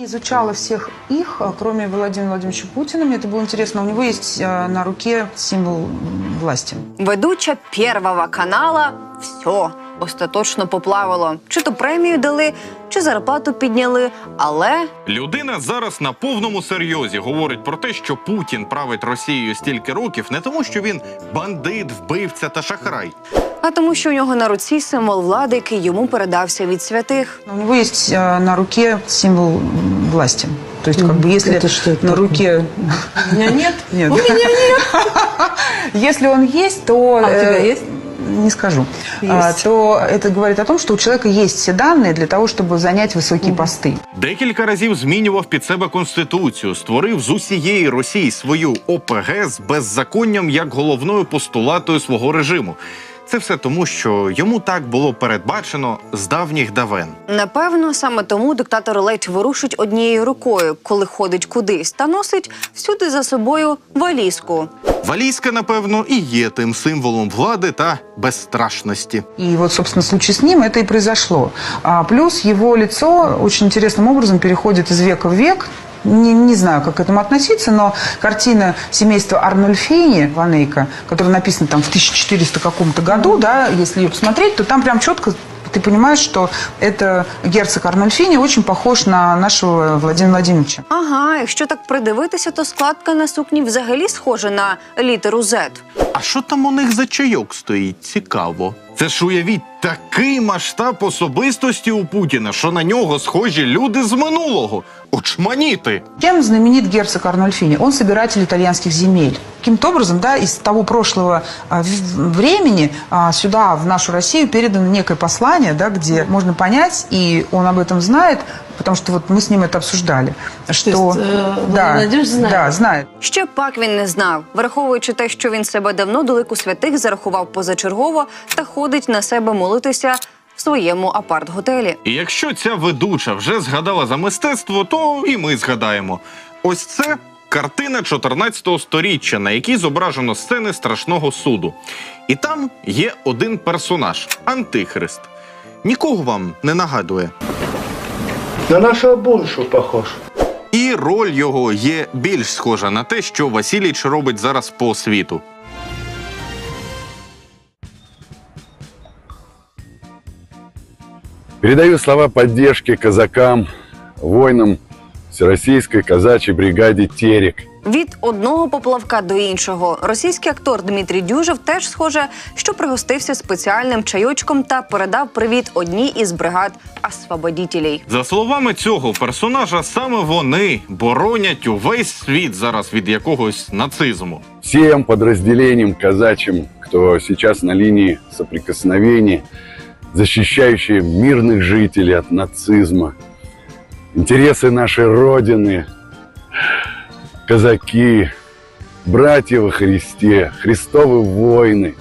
Изучала всех их, кроме Владимира Владимировича Путина. Мне это было интересно. У него есть на руке символ власти. Ведуча Первого канала все остаточно поплавило. Чи то премію дали, чи зарплату підняли, але Людина зараз на повному серйозі говорить про те, що Путін править Росією стільки років не тому, що він бандит, вбивця та шахрай а тому, що у нього на руці символ влади, який йому передався від святих. У него есть а, на руке символ м, власти. То есть, как бы, если это что это на такое? руке... У меня нет. Нет. У меня нет. Если он есть, то... А у тебя э, есть? Не скажу. Есть. А, то это говорит о том, что у человека есть все данные для того, чтобы занять высокие посты. Декілька разів змінював під себе конституцію, створив з усієї Росії свою ОПГ з беззаконням як головною постулатою свого режиму. Це все тому, що йому так було передбачено з давніх давен. Напевно, саме тому диктатор ледь ворушить однією рукою, коли ходить кудись, та носить всюди за собою валізку. Валійська, напевно, і є тим символом влади та безстрашності. И вот, собственно, в случае с ним это и произошло. А плюс его лицо очень интересным образом переходит из века в век Не, не знаю, как к этому относиться, но картина семейства Арнольфейни, Ванейка, которая написана там в 1400 каком-то году, да, если ее посмотреть, то там прям четко ты понимаешь, что это герцог Арнольфини очень похож на нашего Владимира Владимировича. Ага, якщо так придивитися, то складка на сукні взагалі схожа на літеру Z. А що там у них за чайок стоїть? Цікаво. Це ж уявіть такий масштаб особистості у Путіна, що на нього схожі люди з минулого. Очманіти. Чем знаменит герцог Арнольфини? Он собиратель итальянских земель. Каким-то образом, да, из того прошлого а, в- времени а, сюда, в нашу Россию, передано некое послание, да, где можно понять, и он об этом знает, потому что вот мы с ним это обсуждали, что... есть, э, Владимир да, Владимирович знает. Да, знает. Ще пак він не знав, враховуючи те, що він себе давно до лику святих зарахував позачергово та ходить на себе молитися в своєму апарт-готелі. І якщо ця ведуча вже згадала за мистецтво, то і ми згадаємо. Ось це картина 14-го сторіччя, на якій зображено сцени страшного суду. І там є один персонаж Антихрист. Нікого вам не нагадує. На нашего Буншу похож. І роль його є більш схожа на те, що Васіліч робить зараз по світу. Передаю слова поддержки казакам, воинам Всероссийской казачьей бригаде «Терек». Від одного поплавка до іншого російський актор Дмитрій Дюжев теж схоже, що пригостився спеціальним чайочком та передав привіт одній із бригад освободітелей. За словами цього персонажа, саме вони боронять увесь світ зараз від якогось нацизму. Всем подразделениям казачьим, кто сейчас на линии соприкосновения, защищающие мирных жителей от нацизма, интересы нашей Родины, казаки, братья во Христе, Христовы воины,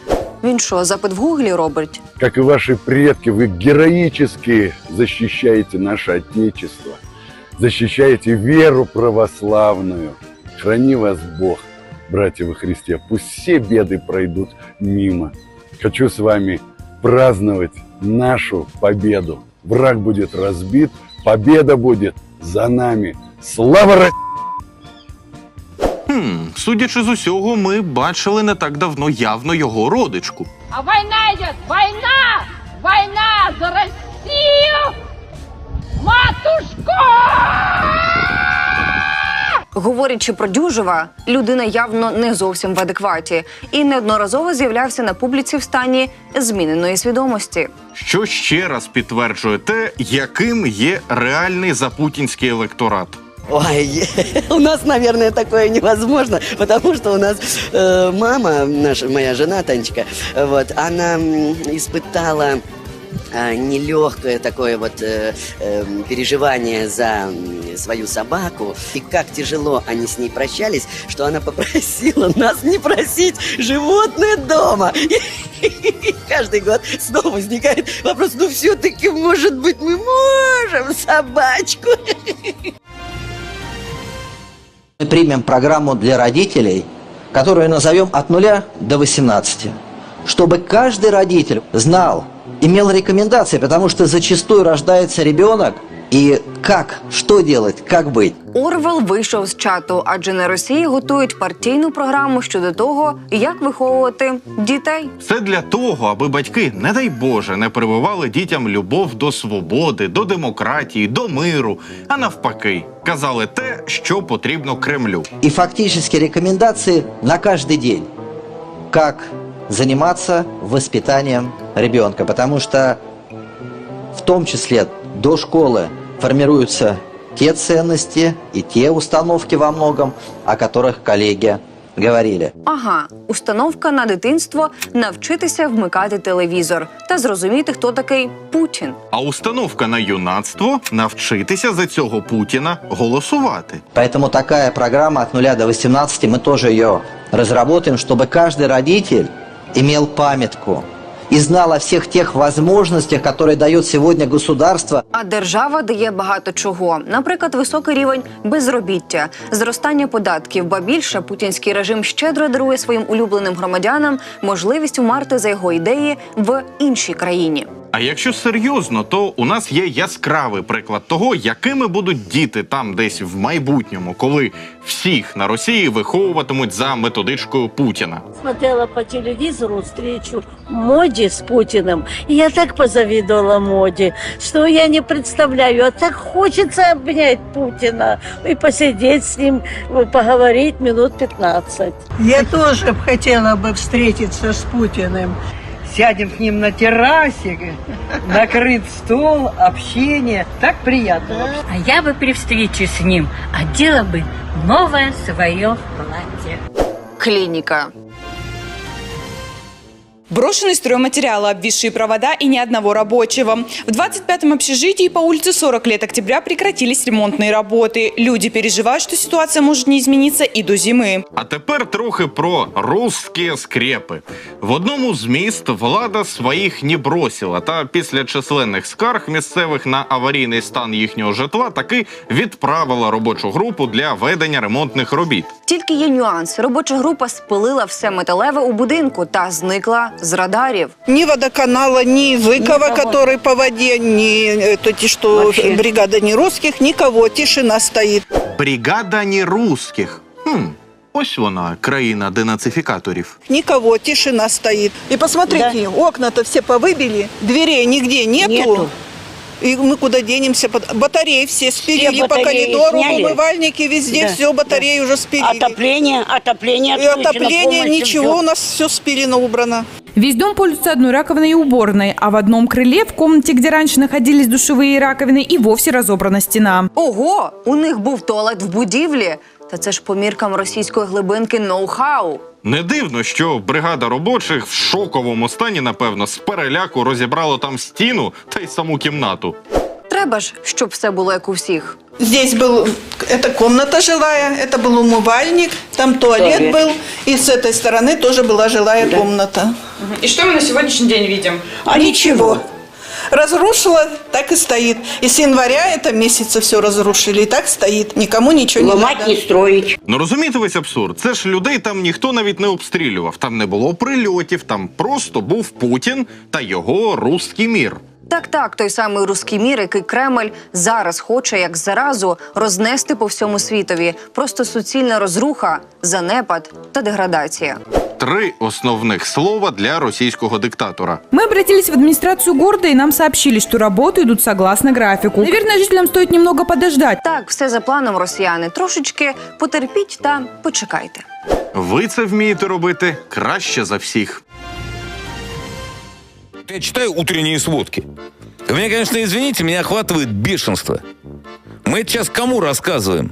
Він що, запит в гуглі робить? как и ваши предки, вы героически защищаете наше Отечество, защищаете веру православную. Храни вас Бог, братья во Христе. Пусть все беды пройдут мимо. Хочу с вами праздновать нашу победу. Враг будет разбит, победа будет за нами. Слава России! Хм, судячи з усього, ми бачили не так давно явно його родичку. А война идет! Война! Война за Россию! Матушку! Говорячи про Дюжева, людина явно не зовсім в адекваті і неодноразово з'являвся на публіці в стані зміненої свідомості. Що ще раз підтверджує те, яким є реальний запутінський електорат. Ой, у нас, наверное, такое невозможно, потому что у нас э, мама, наша, моя жена Танечка, вот, она м, испытала э, нелегкое такое вот э, э, переживание за свою собаку, и как тяжело они с ней прощались, что она попросила нас не просить животное дома. И каждый год снова возникает вопрос, ну все-таки, может быть, мы можем собачку? Мы примем программу для родителей, которую назовем от нуля до 18. Чтобы каждый родитель знал, имел рекомендации, потому что зачастую рождается ребенок, И как, что делать, как быть? Орвел вийшов з чату, адже на Росії готують партійну програму щодо того, як виховувати дітей. Все для того, аби батьки, не дай Боже, не прививали дітям любов до свободи, до демократії, до миру, а навпаки, казали те, що потрібно Кремлю. И фактически рекомендации на каждый день, как заниматься воспитанием ребенка. Потому что в том числе до школы формируются те ценности и те установки во многом, о которых коллеги говорили. Ага, установка на дитинство навчитися вмикати телевізор та зрозуміти, хто такий Путін. А установка на юнацтво навчитися за цього Путіна голосувати. Поэтому такая программа от 0 до 18, мы тоже ее разработаем, чтобы каждый родитель имел памятку и знал о тих возможностях, которые сьогодні сегодня государство А держава дає багато чого, наприклад, високий рівень безробіття, зростання податків, ба більше путінський режим щедро дарує своїм улюбленим громадянам можливість умерти за його ідеї в іншій країні. А якщо серйозно, то у нас є яскравий приклад того, якими будуть діти там десь в майбутньому, коли всіх на Росії виховуватимуть за методичкою Путіна. Смотрела по телевизору встречу Моди с Путиным. И я так позавидовала Моди, что я не представляю. А так хочется обнять Путина и посидеть с ним, поговорить минут 15. Я тоже б хотела бы встретиться с Путиным. Сядем с ним на террасе, накрыт стол, общение. Так приятно. вообще. А я бы при встрече с ним одела бы новое свое платье. Клініка. Брошенные стройматериалы, обвисшие провода и ни одного рабочего. В 25-м общежитии по улице 40 лет октября прекратились ремонтные работы. Люди переживают, что ситуация может не измениться и до зимы. А тепер трохи про русські скрепи. В одному з міст влада своїх не бросила, та після численних скарг місцевих на аварійний стан їхнього житла таки відправила робочу групу для ведення ремонтних робіт. Тільки є нюанс. Робоча група спилила все металеве у будинку та зникла з радарів. Ни водоканала, ни Зыкова, Никого. который по воде, ни это, те, что Вообще. бригада не русских, никого. Тишина стоит. Бригада не русських. Хм, ось вона, країна денацифікаторів. Никого, тишина стоит. И посмотрите, окна-то все повыбили, дверей нигде нету. Нету. И мы куда денемся? Бат- Батареи все спилили по батареи коридору, сняли. умывальники везде, Да, все, батареи уже спилили. Отопление, отопление И отопление, ничего, у нас все спилено, убрано. Весь дом пользуется одной раковиной и уборной, а в одном крыле, в комнате, где раньше находились душевые раковины, и вовсе разобрана стена. Ого, у них був туалет в будівлі. Та це ж по міркам російської глибинки ноу-хау. Не дивно, що бригада робочих в шоковому стані, напевно, з переляку розібрала там стіну та й саму кімнату. Треба ж, щоб все було як у всіх. Здесь был, это комната жилая, это был умывальник, там туалет, Туалет. был, и с этой стороны тоже была жилая комната. И что мы на сегодняшний день видим? А ничего. Разрушила, так и стоит. И с января это месяца все разрушили, и так стоит. Никому ничего не надо. строить. Ну розумієте весь абсурд? Це ж людей там ніхто навіть не обстрілював. Там не було прильотів, там просто був Путін та його руський мір. Так, так, той самий руський мір, який Кремль зараз хоче як заразу рознести по всьому світові. Просто суцільна розруха, занепад та деградація. Три основних слова для російського диктатора. Мы обратились в администрацию города, и нам сообщили, что работы идут согласно графику. Наверное, жителям стоит немного подождать. Так, все за планом, росіяни. Трошечки потерпіть та почекайте. Ви це вмієте робити краще за всіх. Я читаю утренние сводки. Вы меня, конечно, извините, меня охватывает бешенство. Мы это сейчас кому рассказываем?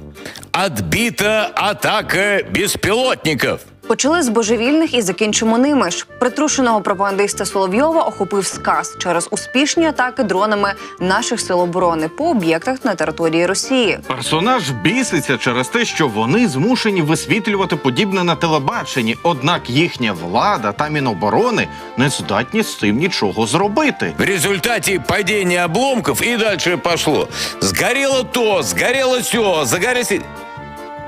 Отбита атака беспилотников. Почали з божевільних і закінчимо ними ж. Притрушеного пропагандиста Соловйова охопив сказ через успішні атаки дронами наших сил оборони по об'єктах на території Росії. Персонаж біситься через те, що вони змушені висвітлювати подібне на телебаченні, однак їхня влада та міноборони не здатні з цим нічого зробити. В результате падения обломков и дальше пошло. Сгорело то, сгорело все, загорелось... и-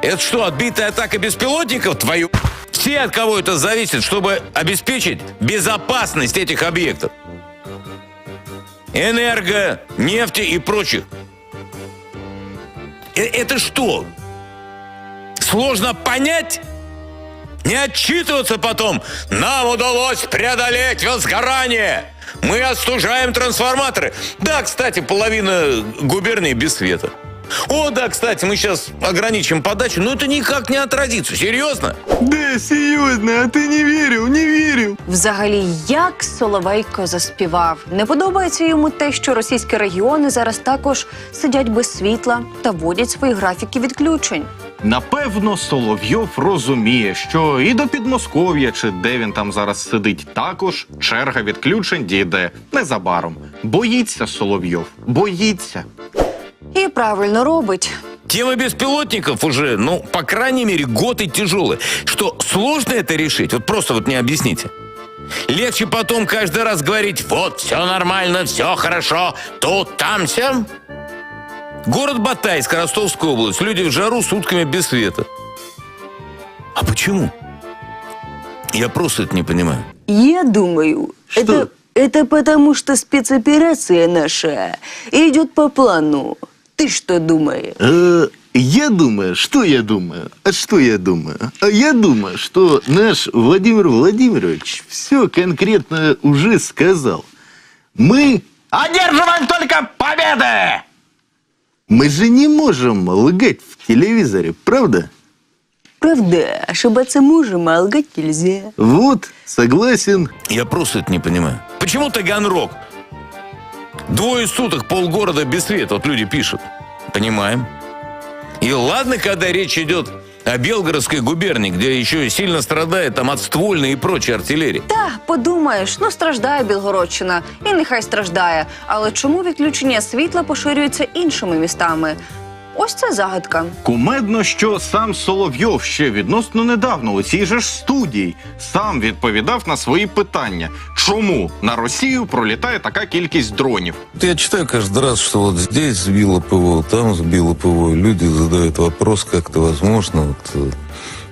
Это что, отбитая атака беспилотников твою? Все от кого это зависит, чтобы обеспечить безопасность этих объектов. Энерго, нефти и прочих. Э, Это что? Сложно понять? Не отчитываться потом. Нам удалось преодолеть возгорание. Мы остужаем трансформаторы. Да, кстати, половина губернии без света. О, да, кстати, мы сейчас ограничим подачу, но это никак не отразится. Серьезно? Да, серйозно, а ти не вірив, не вірив. Взагалі, як Соловейко заспівав. Не подобається йому те, що російські регіони зараз також сидять без світла та вводять свої графіки відключень. Напевно, Соловйов розуміє, що і до Підмосков'я, чи де він там зараз сидить, також черга відключень дійде незабаром. Боїться Соловйов, боїться. І правильно робить. Тема беспилотников уже, ну, по крайней мере, год и тяжелый. Что, сложно это решить? Вот просто вот не объясните. Легче потом каждый раз говорить, вот, все нормально, все хорошо, тут, там, сям. Город Батайск, Ростовская область. Люди в жару сутками без света. А почему? Я просто это не понимаю. Я думаю, это, это потому, что спецоперация наша идет по плану. Ты что думаешь? Э, я думаю, что я думаю? А что я думаю? А я думаю, что наш Владимир Владимирович все конкретно уже сказал. Мы одерживаем только победы! Мы же не можем лгать в телевизоре, правда? Правда, ошибаться можем, а лгать нельзя. Вот, согласен. Я просто это не понимаю. Почему Таганрог? Двое суток полгорода без света, вот люди пишут. Понимаем. И ладно, когда речь идет о Белгородской губернии, где еще сильно страдает там от ствольной и прочей артиллерии. Та подумаєш, ну страждає Білгородщина, і нехай страждає. Але чому відключення світла поширюється іншими містами? Ось це загадка. Кумедно, що сам Соловйов ще відносно недавно у цій же ж студії сам відповідав на свої питання, чому на Росію пролітає така кількість дронів. Вот Я читаю каждый раз, что вот здесь сбило ПВО, там сбило ПВО. Люди задают вопрос, как это возможно, вот, э,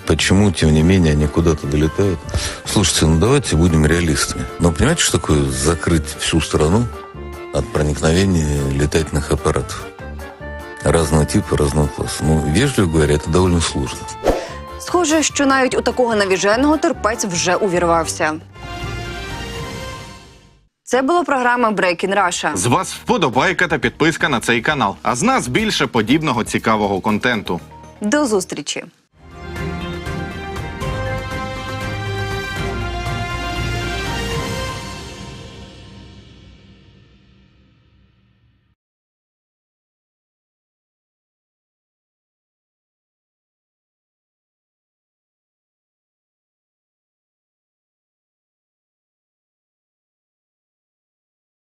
почему, тем не менее, они куда-то долетают. Слушайте, ну давайте будем реалистами. Но понимаете, что такое закрыть всю страну от проникновения летательных аппаратов? Разного типа, разного класса. Ну, вежливо говоря, это довольно сложно. Схоже, що навіть у такого навіженого терпець вже увірвався. Це була програма Breaking Russia. З вас вподобайка та підписка на цей канал. А з нас більше подібного цікавого контенту. До зустрічі!